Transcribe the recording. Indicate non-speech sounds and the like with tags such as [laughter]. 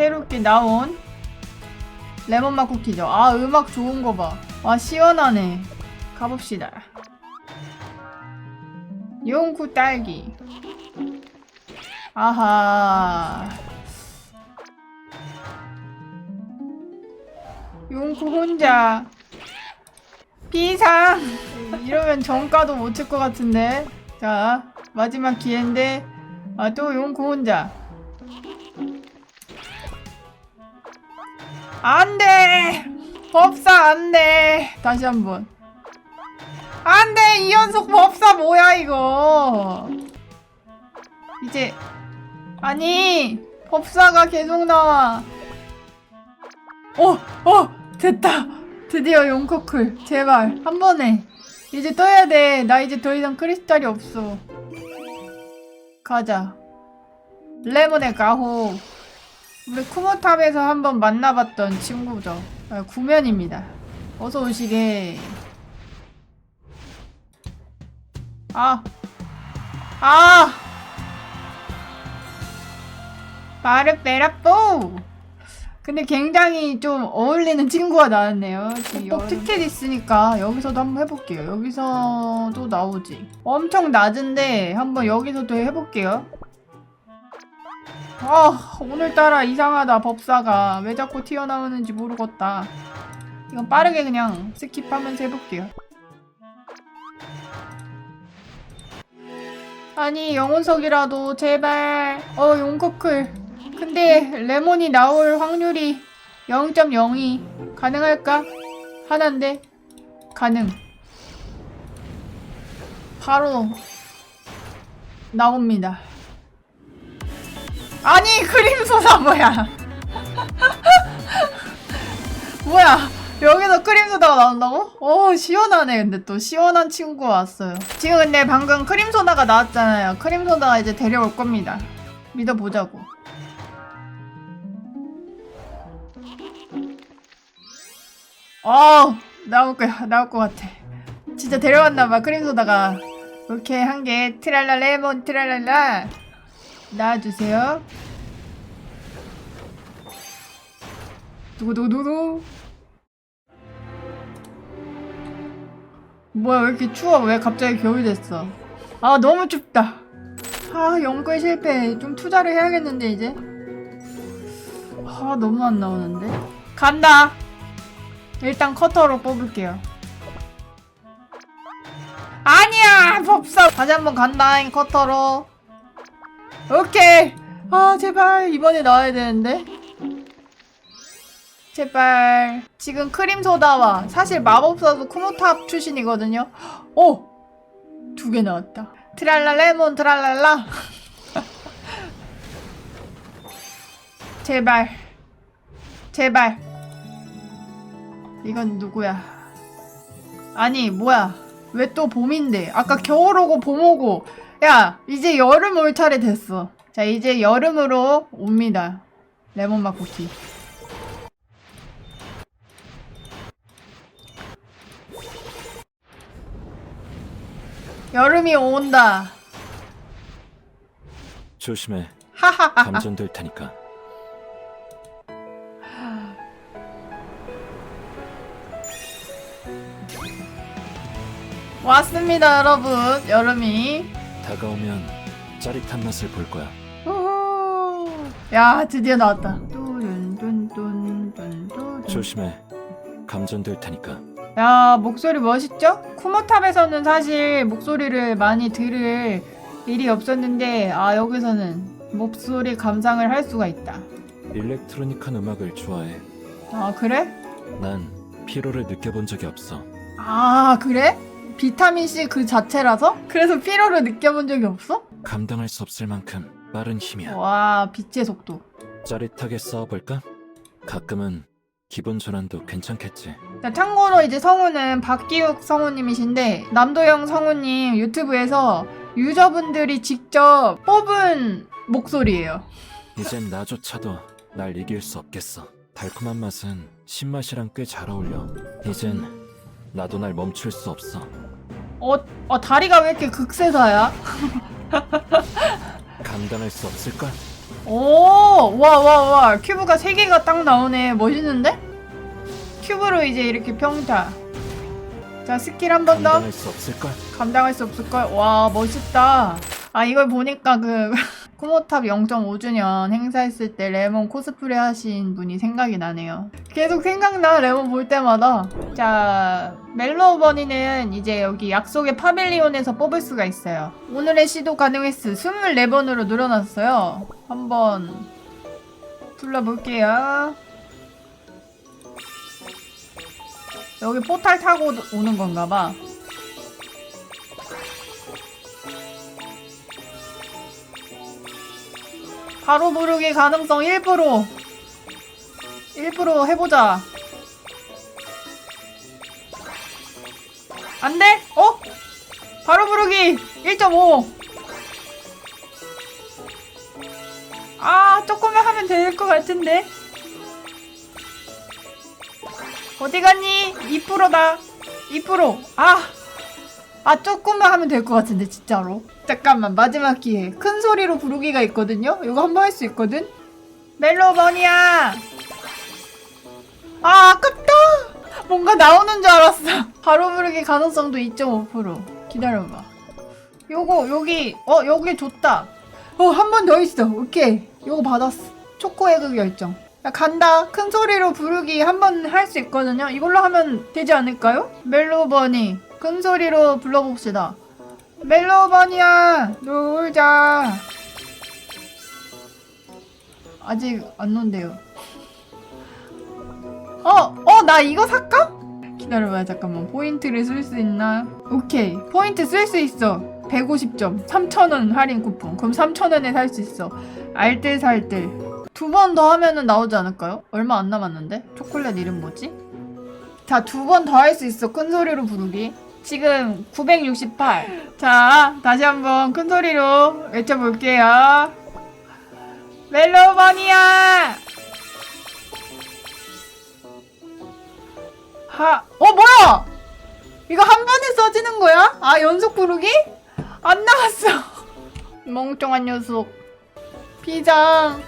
새롭게 나온 레몬맛 쿠키죠. 아, 음악 좋은 거 봐. 아, 시원하네. 가봅시다. 용쿠 딸기. 아하. 용쿠 혼자. 비상! 이러면 정가도 못 칠 것 같은데. 자, 마지막 기회인데. 아, 또 용쿠 혼자. 안 돼! 법사 안 돼! 다시 한 번. 안 돼! 이 연속 법사 뭐야, 이거! 이제, 아니! 법사가 계속 나와. 어! 어! 됐다! 드디어 용커클. 제발. 한 번에. 이제 떠야 돼. 나 이제 더 이상 크리스탈이 없어. 가자. 레몬의 가호. 우리 쿠모탑에서 한번 만나봤던 친구죠. 아, 구면입니다. 어서 오시게. 아. 아! 마르베라뽀! 근데 굉장히 좀 어울리는 친구가 나왔네요. 꼭 티켓 있으니까 여기서도 한번 해볼게요. 여기서도 나오지. 엄청 낮은데 한번 여기서도 해볼게요. 아 오늘따라 이상하다 법사가. 왜 자꾸 튀어나오는지 모르겠다. 이건 빠르게 그냥 스킵하면서 해볼게요. 아니 영혼석이라도 제발. 어 용커클. 근데 레몬이 나올 확률이 0.02 가능할까? 하나인데? 가능. 바로 나옵니다 아니 크림소다 뭐야? 뭐야? 여기서 크림소다가 나온다고? 오 시원하네. 근데 또 시원한 친구가 왔어요. 지금 근데 방금 크림소다가 나왔잖아요. 크림소다가 이제 데려올 겁니다. 믿어보자고. 어 나올 거야. 나올 것 같아. 진짜 데려왔나봐. 크림소다가. 오케이 한 개. 트랄라 레몬 트랄랄라. 나와주세요. 두구두구두구. 뭐야 왜 이렇게 추워? 왜 갑자기 겨울이 됐어? 아 너무 춥다. 아 연구에 실패. 좀 투자를 해야겠는데 이제. 아 너무 안 나오는데. 간다. 일단 커터로 뽑을게요. 아니야 법사. 다시 한번 간다 커터로. 오케이. 아, 제발. 이번에 나와야 되는데. 제발. 지금 크림소다와 사실 마법사도 쿠모탑 출신이거든요. 오! 두 개 나왔다. 트랄라 레몬 트랄랄라. 제발. 제발. 이건 누구야? 아니, 뭐야. 왜 또 봄인데? 아까 겨울 오고 봄 오고. 야, 이제 여름 올 차례 됐어. 자, 이제 여름으로 옵니다. 레몬맛 쿠키. 여름이 온다. 조심해. 하하하. 감전될 테니까. 왔습니다, 여러분. 여름이. 다가오면 짜릿한 맛을 볼 거야. 우후. 야, 드디어 나왔다. 뚜룬뚠뚠뚠뚠. 조심해. 감전될 테니까. 야 목소리 멋있죠? 쿠모탑에서는 사실 목소리를 많이 들을 일이 없었는데 아 여기서는 목소리 감상을 할 수가 있다 일렉트로닉한 음악을 좋아해. 아 그래? 난 피로를 느껴본 적이 없어. 아 그래? 비타민C 그 자체라서? 그래서 피로를 느껴본 적이 없어? 감당할 수 없을 만큼 빠른 힘이야. 와 빛의 속도 짜릿하게 싸워볼까? 가끔은 기분 전환도 괜찮겠지. 자, 참고로 이제 성우는 박기욱 성우님이신데 남도영 성우님 유튜브에서 유저분들이 직접 뽑은 목소리예요 이젠 나조차도 날 이길 수 없겠어. 달콤한 맛은 신맛이랑 꽤 잘 어울려. 이젠 나도 날 멈출 수 없어. 어, 어 다리가 왜 이렇게 극세사야? [laughs] 감당할 수 없을걸? 오, 와, 와, 와. 큐브가 3개가 딱 나오네. 멋있는데? 큐브로 이제 이렇게 평타. 자, 스킬 한 번 더. 감당할 수 없을걸? 감당할 수 없을걸? 와, 멋있다. 아, 이걸 보니까 그, [laughs] 쿠모탑 0.5주년 행사했을 때 레몬 코스프레 하신 분이 생각이 나네요. 계속 생각나, 레몬 볼 때마다. 자, 멜로우 버니는 이제 여기 약속의 파빌리온에서 뽑을 수가 있어요. 오늘의 시도 가능 횟수 24번으로 늘어났어요. 한번 불러볼게요. 여기 포탈 타고 오는 건가 봐. 바로 부르기 가능성 1%. 1% 해보자. 안 돼? 어? 바로 부르기 1.5. 아, 조금만 하면 될 것 같은데. 어디 갔니? 2%다. 2%. 아. 아, 조금만 하면 될 것 같은데, 진짜로. 잠깐만, 마지막 기회. 큰 소리로 부르기가 있거든요? 이거 한 번 할 수 있거든? 멜로버니야! 아, 아깝다! 뭔가 나오는 줄 알았어. [laughs] 바로 부르기 가능성도 2.5%. 기다려봐. 요거, 여기, 어, 여기 좋다. 어, 한 번 더 있어. 오케이. 요거 받았어. 초코의 그 결정. 야, 간다. 큰 소리로 부르기 한 번 할 수 있거든요? 이걸로 하면 되지 않을까요? 멜로버니. 큰 소리로 불러봅시다. 멜로버니야, 놀자. 아직 안 논대요. 어, 어, 나 이거 살까? 기다려봐요, 잠깐만. 포인트를 쓸 수 있나? 오케이. 포인트 쓸 수 있어. 150점. 3,000원 할인 쿠폰. 그럼 3,000원에 살 수 있어. 알뜰살뜰. 두 번 더 하면은 나오지 않을까요? 얼마 안 남았는데? 초콜릿 이름 뭐지? 자, 두 번 더 할 수 있어. 큰 소리로 부르기. 지금 968. 자, 다시 한번 큰 소리로 외쳐볼게요. 멜로버니야! 하, 어, 뭐야! 이거 한 번에 써지는 거야? 아, 연속 부르기? 안 나왔어. [laughs] 멍청한 녀석. 비장.